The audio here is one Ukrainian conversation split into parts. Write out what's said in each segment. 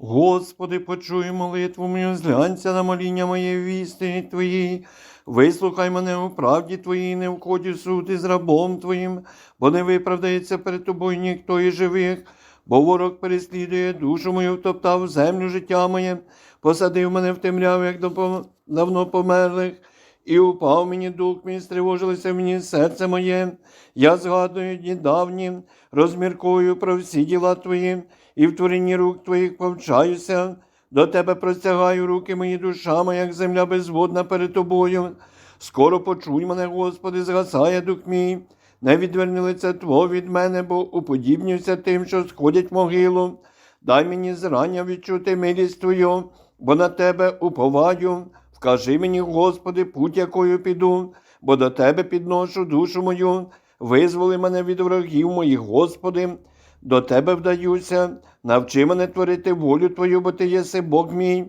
Господи, почуй молитву мою, зглянься на моління моє вісти Твоїй. Вислухай мене у правді Твоїй, не вході в суд із рабом Твоїм, бо не виправдається перед Тобою ніхто із живих, бо ворог переслідує душу мою, втоптав землю життя моє, посадив мене в темряву, як давно померлих. І упав мені дух мій, стривожилося мені серце моє. Я згадую дні давні, розміркую про всі діла твої, і в творінні рук твоїх повчаюся. До тебе простягаю руки мої душа моя, як земля безводна перед тобою. Скоро почуй мене, Господи, згасає дух мій. Не відверни лице Твого від мене, бо уподібнюся тим, що сходять в могилу. Дай мені зрання відчути милість Твою, бо на тебе уповаю. Вкажи мені, Господи, путь, якою піду, бо до Тебе підношу душу мою, визволи мене від ворогів моїх, Господи, до Тебе вдаюся, навчи мене творити волю Твою, бо Ти єси Бог мій,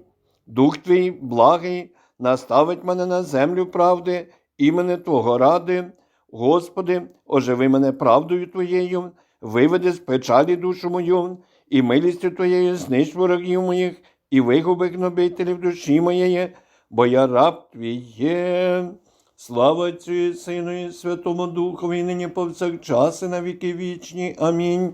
Дух Твій благий, наставить мене на землю правди, імене Твого ради. Господи, оживи мене правдою Твоєю, виведи з печалі душу мою, і милістю Твоєю знищ ворогів моїх, і вигуби гнобителів душі моєї, бо я раб твій є. Слава і Сину і Святому Духові, і нині повсякчас і на віки вічні. Амінь.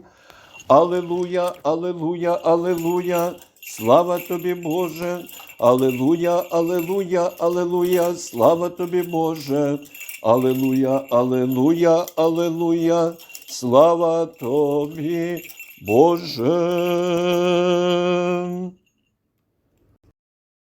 Алелуя, алелуя, алелуя, слава тобі, Боже. Алелуя, алелуя, алелуя, слава тобі, Боже. Алелуя, алелуя, алелуя, слава тобі, Боже.